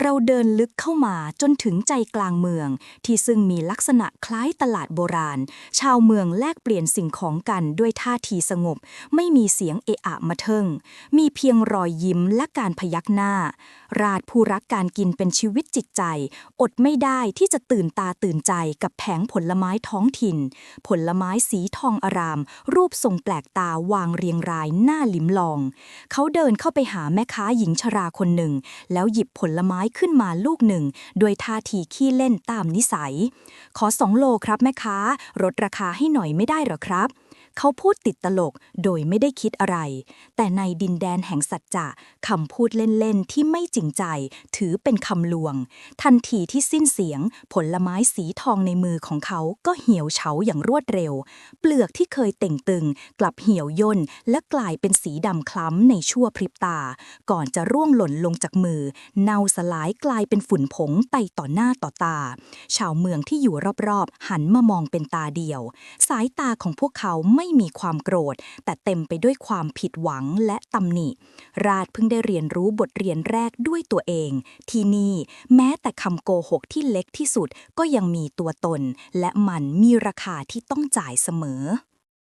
เราเดินลึกเข้ามาจนถึงใจกลางเมือง ที่ซึ่งมีลักษณะคล้ายตลาดโบราณ ชาวเมืองแลกเปลี่ยนสิ่งของกันด้วยท่าทีสงบ ไม่มีเสียงเอะอะมาเทิง มีเพียงรอยยิ้มและการพยักหน้า ราชผู้รักการกินเป็นชีวิตจิตใจ อดไม่ได้ที่จะตื่นตาตื่นใจกับแผงผลไม้ท้องถิ่น ผลไม้สีทองอาราม รูปทรงแปลกตาวางเรียงรายหน้าลิ้มลอง เขาเดินเข้าไปหาแม่ค้าหญิงชราคนหนึ่ง แล้วหยิบผลไม้ขึ้นมาลูกหนึ่งโดยท่าทีขี้เล่นตามนิสัย ขอสองโลครับแม่ค้าลดราคาให้หน่อยไม่ได้หรอครับ เขาพูดติดตลกโดยไม่ได้คิดอะไร แต่ในดินแดนแห่งสัจจะคำพูดเล่น ๆ ที่ไม่จริงใจ ถือเป็นคำลวง ทันทีที่สิ้นเสียง ผลไม้สีทองในมือของเขาก็เหี่ยวเฉาอย่างรวดเร็ว เปลือกที่เคยเต่งตึง กลับเหี่ยวย่น และกลายเป็นสีดำคล้ำในชั่วพริบตา ก่อนจะร่วงหล่นลงจากมือ เน่าสลายกลายเป็นฝุ่นผงไปต่อหน้าต่อตา ชาวเมืองที่อยู่รอบๆ หันมามองเป็นตาเดียว สายตาของพวกเขาไม่มีความโกรธ แต่เต็มไปด้วยความผิดหวังและตำหนิ ราชเพิ่งได้เรียนรู้บทเรียนแรกด้วยตัวเอง ที่นี่แม้แต่คำโกหกที่เล็กที่สุดก็ยังมีตัวตน และมันมีราคาที่ต้องจ่ายเสมอ